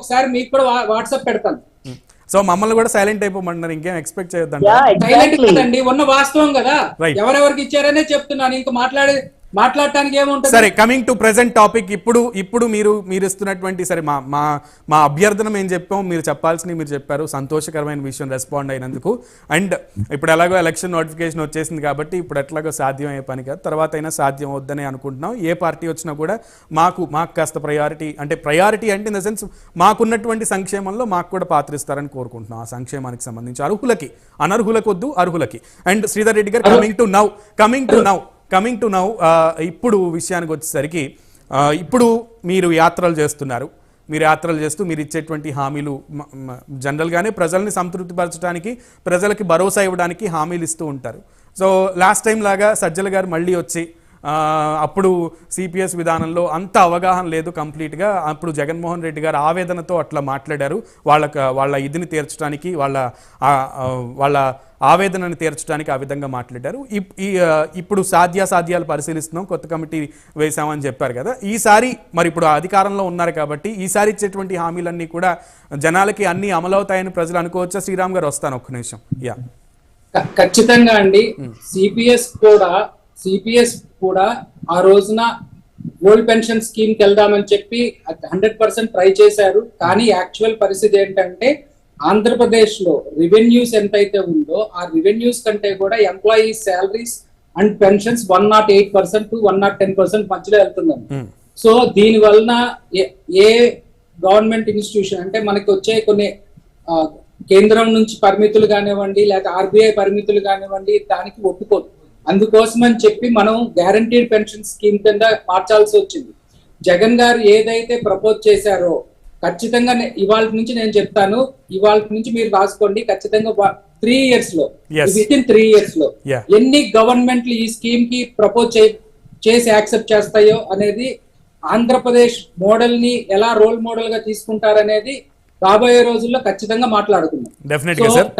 ఒకసారి మీకు కూడా వాట్సాప్ పెడతాను. సో మమ్మల్ని కూడా సైలెంట్ అయిపోమంటున్నారు ఇంకేం ఎక్స్పెక్ట్ చేయొద్దంట యా సైలెంట్ కదండి ఉన్న వాస్తవం కదా. Right. ఎవరెవరికి ఇచ్చారనే చెప్తున్నాను. ఇంకా మాట్లాడే మాట్లాడటానికి ఏముంటుంది? సరే కమింగ్ టు ప్రెసెంట్ టాపిక్ ఇప్పుడు ఇప్పుడు మీరు మీరు ఇస్తున్నటువంటి సరే మా మా మా అభ్యర్థన మేము చెప్పాం మీరు చెప్పాల్సినవి మీరు చెప్పారు. సంతోషకరమైన విషయం రెస్పాండ్ అయినందుకు. అండ్ ఇప్పుడు ఎలాగో ఎలక్షన్ నోటిఫికేషన్ వచ్చేసింది కాబట్టి ఇప్పుడు ఎట్లాగో సాధ్యం అయ్యే పని కాదు. తర్వాత అయినా సాధ్యం అవుద్దని అనుకుంటున్నాం. ఏ పార్టీ వచ్చినా కూడా మాకు మాకు కాస్త ప్రయారిటీ అంటే ప్రయారిటీ అంటే ఇన్ ద సెన్స్ మాకున్నటువంటి సంక్షేమంలో మాకు కూడా పాత్రిస్తారని కోరుకుంటున్నాం. ఆ సంక్షేమానికి సంబంధించి అర్హులకి అనర్హులకు వద్దు అర్హులకి. అండ్ శ్రీధర్ రెడ్డి గారు coming to now coming to now coming to now ఇప్పుడు విషయానికి వచ్చేసరికి uh, ఇప్పుడు మీరు యాత్రలు చేస్తున్నారు. మీరు యాత్రలు చేస్తూ మీరు ఇచ్చేటువంటి హామీలు జనరల్గానే ప్రజల్ని సంతృప్తిపరచడానికి ప్రజలకి భరోసా ఇవ్వడానికి హామీలు ఇస్తూ ఉంటారు. సో లాస్ట్ టైం లాగా సజ్జల గారు మళ్ళీ వచ్చి అప్పుడు సిపిఎస్ విధానంలో అంత అవగాహన లేదు కంప్లీట్గా. అప్పుడు జగన్మోహన్ రెడ్డి గారు ఆవేదనతో అట్లా మాట్లాడారు. వాళ్ళకి వాళ్ళ ఇదిని తీర్చడానికి వాళ్ళ వాళ్ళ ఆవేదనను తీర్చడానికి ఆ విధంగా మాట్లాడారు. ఇప్పుడు సాధ్యాసాధ్యాలు పరిశీలిస్తున్నాం కొత్త కమిటీ వేశామని చెప్పారు కదా. ఈసారి మరి ఇప్పుడు అధికారంలో ఉన్నారు కాబట్టి ఈసారి ఇచ్చేటువంటి హామీలన్నీ కూడా జనాలకి అన్ని అమలవుతాయని ప్రజలు అనుకోవచ్చా? శ్రీరామ్ గారు వస్తాను ఒక్క నిమిషం. యా. ఖచ్చితంగా అండి. సిపిఎస్ కూడా సిపిఎస్ కూడా ఆ రోజున ఓల్డ్ పెన్షన్ స్కీమ్కి వెళ్దామని చెప్పి హండ్రెడ్ పర్సెంట్ ట్రై చేశారు. కానీ యాక్చువల్ పరిస్థితి ఏంటంటే ఆంధ్రప్రదేశ్లో రెవెన్యూస్ ఎంతైతే ఉందో ఆ రెవెన్యూస్ కంటే కూడా employees salaries and pensions one not eight percent to one not ten percent మధ్యలో వెళ్తుందండి. మ్మ్. సో దీని వలన ఏ- గవర్నమెంట్ ఇన్స్టిట్యూషన్ అంటే మనకి వచ్చే కొన్ని కేంద్రం నుంచి పరిమితులు కానివ్వండి లేదా ఆర్బీఐ పరిమితులు కానివ్వండి దానికి ఒప్పుకోదు. అందుకోసం అని చెప్పి మనం గ్యారంటీడ్ పెన్షన్ స్కీమ్ కింద మార్చాల్సి వచ్చింది జగన్ గారు ఏదైతే ప్రపోజ్ చేశారో ఖచ్చితంగా ఇవాళ నుంచి నేను చెప్తాను ఇవాళ నుంచి మీరు రాసుకోండి ఖచ్చితంగా త్రీ ఇయర్స్లో. విత్ ఇన్ త్రీ ఇయర్స్లో. ఎన్ని గవర్నమెంట్లు ఈ స్కీమ్కి ప్రపోజ్ చేసి యాక్సెప్ట్ చేస్తాయో అనేది ఆంధ్రప్రదేశ్ మోడల్ని ఎలా రోల్ మోడల్గా తీసుకుంటారనేది రాబోయే రోజుల్లో ఖచ్చితంగా మాట్లాడుకుందాం.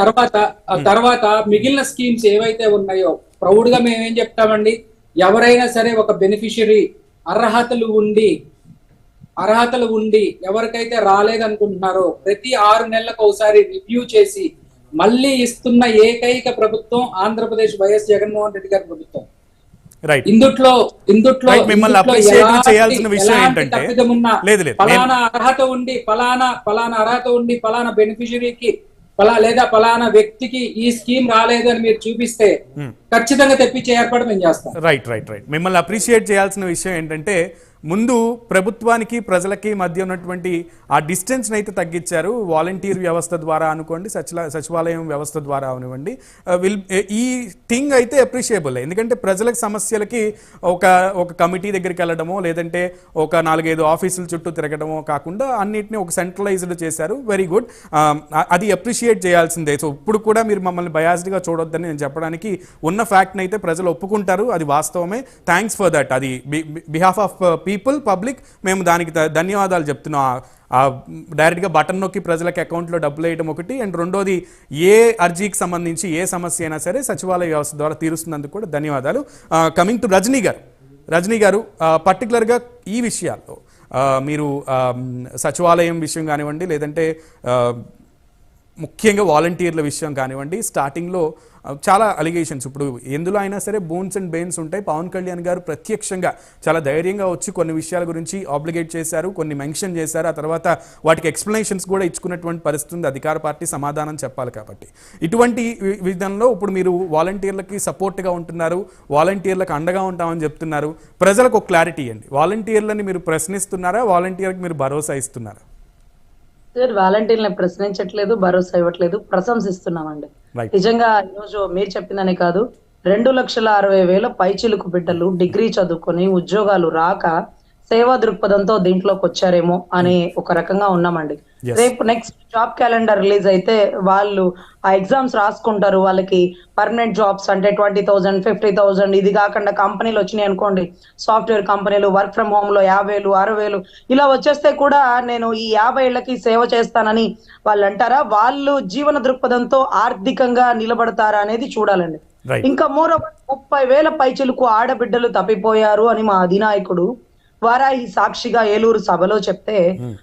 తర్వాత ఆ తర్వాత మిగిలిన స్కీమ్స్ ఏవైతే ఉన్నాయో ప్రౌడ్గా మేము ఏం చెప్తామండి? ఎవరైనా సరే ఒక బెనిఫిషియరీ అర్హతలు ఉండి అర్హతలు ఉండి ఎవరికైతే రాలేదనుకుంటున్నారో ప్రతి ఆరు నెలలకు ఒకసారి రివ్యూ చేసి మళ్ళీ ఇస్తున్న ఏకైక ప్రభుత్వం ఆంధ్రప్రదేశ్ వైఎస్ జగన్మోహన్ రెడ్డి గారి ప్రభుత్వం. రైట్ ఇందుట్లో ఇందుట్లో మిమ్మల్ని ఎలాంటి- చేయాల్సిన విషయం ఏంటంటే- లేదు, లేదు. ఫలానా అర్హత ఉండి ఫలానా ఫలానా అర్హత ఉండి ఫలానా బెనిఫిషరీకి ఫలా లేదా ఫలానా వ్యక్తికి ఈ స్కీమ్ రాలేదు అని మీరు చూపిస్తే ఖచ్చితంగా తెప్పించే ఏర్పాటు మేము చేస్తాం. రైట్ రైట్ రైట్ మిమ్మల్ని అప్రిషియేట్ చేయాల్సిన విషయం ఏంటంటే ముందు ప్రభుత్వానికి ప్రజలకి మధ్య ఉన్నటువంటి ఆ డిస్టెన్స్ని అయితే తగ్గించారు. వాలంటీర్ వ్యవస్థ ద్వారా అనుకోండి సచిల సచివాలయం వ్యవస్థ ద్వారా అనివ్వండి విల్ uh, uh, ఈ థింగ్ అయితే అప్రిషియబుల్ ఎందుకంటే ప్రజలకు సమస్యలకి ఒక ఒక కమిటీ దగ్గరికి వెళ్ళడమో లేదంటే ఒక నాలుగైదు ఆఫీసుల చుట్టూ తిరగడమో కాకుండా అన్నిటిని ఒక సెంట్రలైజ్డ్ చేశారు. వెరీ గుడ్ um, అది అప్రిషియేట్ చేయాల్సిందే. సో ఇప్పుడు కూడా మీరు మమ్మల్ని బయాస్డ్గా చూడొద్దని నేను చెప్పడానికి ఉన్న ఫ్యాక్ట్ని అయితే ప్రజలు ఒప్పుకుంటారు. అది వాస్తవమే. థ్యాంక్స్ ఫర్ దట్ అది బిహాఫ్ ఆఫ్ పీపుల్ పబ్లిక్ మేము దానికి ధన్యవాదాలు చెప్తున్నాం. డైరెక్ట్గా బటన్ నొక్కి ప్రజలకు అకౌంట్లో డబ్బులు వేయడం ఒకటి. అండ్ రెండోది ఏ అర్జీకి సంబంధించి ఏ సమస్య అయినా సరే సచివాలయ వ్యవస్థ ద్వారా తీరుస్తున్నందుకు కూడా ధన్యవాదాలు. కమింగ్ టు రజనీ గారు. రజనీ గారు పర్టికులర్గా ఈ విషయాల్లో మీరు సచివాలయం విషయం కానివ్వండి లేదంటే ముఖ్యంగా వాలంటీర్ల విషయం కానివ్వండి స్టార్టింగ్లో చాలా అలిగేషన్స్ ఇప్పుడు ఎందులో అయినా సరే బోన్స్ అండ్ బెయిన్స్ ఉంటాయి. పవన్ కళ్యాణ్ గారు ప్రత్యక్షంగా చాలా ధైర్యంగా వచ్చి కొన్ని విషయాల గురించి ఆబ్లిగేట్ చేశారు కొన్ని మెన్షన్ చేశారు. ఆ తర్వాత వాటికి ఎక్స్ప్లెనేషన్స్ కూడా ఇచ్చుకున్నటువంటి పరిస్థితి ఉంది. అధికార పార్టీ సమాధానం చెప్పాలి కాబట్టి. ఇటువంటి విధంలో విధానంలో ఇప్పుడు మీరు వాలంటీర్లకి సపోర్ట్గా ఉంటున్నారు వాలంటీర్లకు అండగా ఉంటామని చెప్తున్నారు. ప్రజలకు ఒక క్లారిటీ ఇవ్వండి. వాలంటీర్లని మీరు ప్రశ్నిస్తున్నారా? వాలంటీర్కి మీరు భరోసా ఇస్తున్నారా? సార్ వాలంటీర్ని ప్రశ్నించట్లేదు భరోసా ఇవ్వట్లేదు ప్రశంసిస్తున్నామండి. నిజంగా ఈరోజు మీరు చెప్పిందనే కాదు రెండు లక్షల అరవై వేల పైచిలుకు బిడ్డలు డిగ్రీ చదువుకొని ఉద్యోగాలు రాక సేవా దృక్పథంతో దీంట్లోకి వచ్చారేమో అని ఒక రకంగా ఉన్నామండి. రేపు నెక్స్ట్ జాబ్ క్యాలెండర్ రిలీజ్ అయితే వాళ్ళు ఆ ఎగ్జామ్స్ రాసుకుంటారు. వాళ్ళకి పర్మనెంట్ జాబ్స్ అంటే ట్వంటీ థౌసండ్ ఫిఫ్టీ థౌసండ్ ఇది కాకుండా కంపెనీలు వచ్చినాయి అనుకోండి. సాఫ్ట్వేర్ కంపెనీలు వర్క్ ఫ్రమ్ హోమ్లో యాభై వేలు అరవై వేలు ఇలా వచ్చేస్తే కూడా నేను ఈ యాభై ఏళ్ళకి సేవ చేస్తానని వాళ్ళు అంటారా? వాళ్ళు జీవన దృక్పథంతో ఆర్థికంగా నిలబడతారా అనేది చూడాలండి. ఇంకా మూడవ ముప్పై వేల పైచులకు ఆడబిడ్డలు తప్పిపోయారు అని మా అధినాయకుడు వారాహి సాక్షిగా ఏలూరు సభలో చెప్తే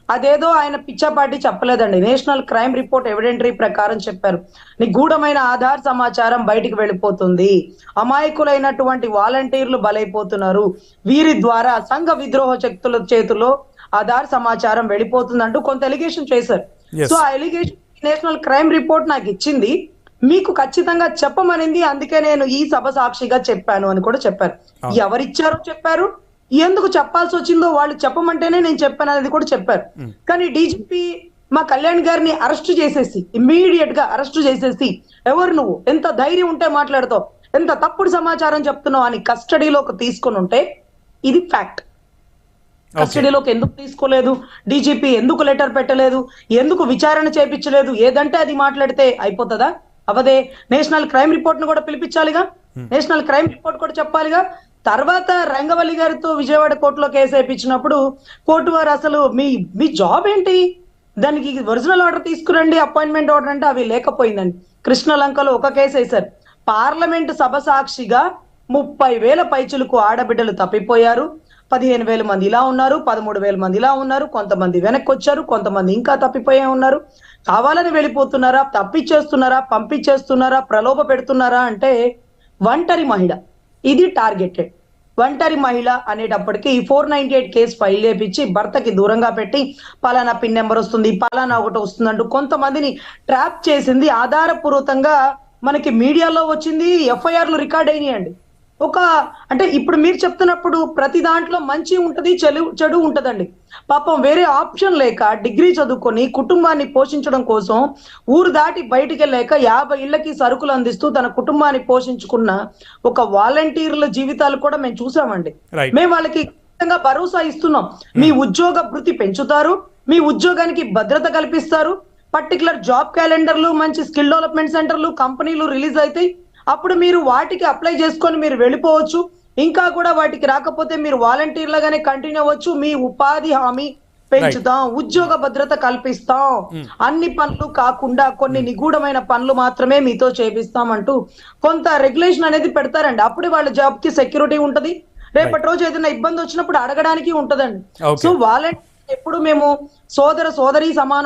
అదేదో ఆయన పిచ్చపాటి చెప్పలేదండి. నేషనల్ క్రైమ్ రిపోర్ట్ ఎవిడెంటరీ ప్రకారం చెప్పారు. నిగూఢమైన ఆధార్ సమాచారం బయటికి వెళ్ళిపోతుంది. అమాయకులైనటువంటి వాలంటీర్లు బలైపోతున్నారు. వీరి ద్వారా సంఘ విద్రోహ శక్తుల చేతిలో ఆధార్ సమాచారం వెళ్ళిపోతుందంటూ కొంత ఎలిగేషన్ చేశారు. సో ఆ ఎలిగేషన్ నేషనల్ క్రైమ్ రిపోర్ట్ నాకు ఇచ్చింది. మీకు ఖచ్చితంగా చెప్పమనింది. అందుకే నేను ఈ సభ సాక్షిగా చెప్పాను అని కూడా చెప్పారు. ఎవరిచ్చారో చెప్పారు? ఎందుకు చెప్పాల్సి వచ్చిందో వాళ్ళు చెప్పమంటేనే నేను చెప్పాను అనేది కూడా చెప్పారు. కానీ డీజీపీ మా కళ్యాణ్ గారిని అరెస్ట్ చేసేసి ఇమ్మీడియట్గా అరెస్ట్ చేసేసి ఎవరు నువ్వు? ఎంత ధైర్యం ఉంటే మాట్లాడతావు? ఎంత తప్పుడు సమాచారం చెప్తున్నావు అని కస్టడీలోకి తీసుకొని ఉంటే ఇది ఫ్యాక్ట్. కస్టడీలోకి ఎందుకు తీసుకోలేదు? డీజీపీ ఎందుకు లెటర్ పెట్టలేదు? ఎందుకు విచారణ చేపించలేదు? ఏదంటే అది మాట్లాడితే అయిపోతుందా? అవదే నేషనల్ క్రైమ్ రిపోర్ట్ను కూడా పిలిపించాలిగా? నేషనల్ క్రైమ్ రిపోర్ట్ కూడా చెప్పాలిగా? తర్వాత రంగవల్లి గారితో విజయవాడ కోర్టులో కేసు వేయించినప్పుడు కోర్టు వారు అసలు మీ మీ జాబ్ ఏంటి? దానికి ఒరిజినల్ ఆర్డర్ తీసుకురండి అపాయింట్మెంట్ ఆర్డర్ అంటే అవి లేకపోయిందండి. కృష్ణలంకలో ఒక కేసు వేశారు. పార్లమెంట్ సభ సాక్షిగా ముప్పై వేల పైచులకు ఆడబిడ్డలు తప్పిపోయారు. పదిహేను వేల మంది ఇలా ఉన్నారు పదమూడు వేల మంది ఇలా ఉన్నారు కొంతమంది వెనక్కి వచ్చారు కొంతమంది ఇంకా తప్పిపోయే ఉన్నారు. కావాలని వెళ్ళిపోతున్నారా? తప్పిచ్చేస్తున్నారా? పంపించేస్తున్నారా ప్రలోభ పెడుతున్నారా? అంటే ఒంటరి మహిళ. ఇది టార్గెటెడ్. ఒంటరి మహిళ అనేటప్పటికి four ninety eight case file చేపించి భర్తకి దూరంగా పెట్టి పలానా పిన్ నెంబర్ వస్తుంది పలానా ఒకటి వస్తుంది అంటూ కొంతమందిని ట్రాప్ చేసింది ఆధారపూర్వకంగా మనకి మీడియాలో వచ్చింది ఎఫ్ఐఆర్లు రికార్డ్ అయినాయండి. ఒక అంటే ఇప్పుడు మీరు చెప్తున్నప్పుడు ప్రతి దాంట్లో మంచి ఉంటది చెడు చెడు ఉంటదండి. పాపం వేరే ఆప్షన్ లేక డిగ్రీ చదువుకొని కుటుంబాన్ని పోషించడం కోసం ఊరు దాటి బయటికి వెళ్ళాక యాభై ఇళ్ళకి సరుకులు అందిస్తూ తన కుటుంబాన్ని పోషించుకున్న ఒక వాలంటీర్ల జీవితాలు కూడా మేము చూసామండి. మేము వాళ్ళకి ఖచ్చితంగా భరోసా ఇస్తున్నాం. మీ ఉద్యోగ భృతి పెంచుతారు మీ ఉద్యోగానికి భద్రత కల్పిస్తారు పర్టికులర్ జాబ్ క్యాలెండర్లు మంచి స్కిల్ డెవలప్మెంట్ సెంటర్లు కంపెనీలు రిలీజ్ అవుతాయి అప్పుడు మీరు వాటికి అప్లై చేసుకొని మీరు వెళ్ళిపోవచ్చు. ఇంకా కూడా వాటికి రాకపోతే మీరు వాలంటీర్లుగానే కంటిన్యూ అవ్వచ్చు. మీ ఉపాధి హామీ పెంచుతాం. ఉద్యోగ భద్రత కల్పిస్తాం. అన్ని పనులు కాకుండా కొన్ని నిగూఢమైన పనులు మాత్రమే మీతో చేపిస్తాం అంటూ కొంత రెగ్యులేషన్ అనేది పెడతారండి. అప్పుడు వాళ్ళ జాబ్కి సెక్యూరిటీ ఉంటది. రేపటి రోజు ఏదైనా ఇబ్బంది వచ్చినప్పుడు అడగడానికి ఉంటదండి. సో వాలంటీర్ ఎప్పుడు మేము సోదర సోదరి సమానం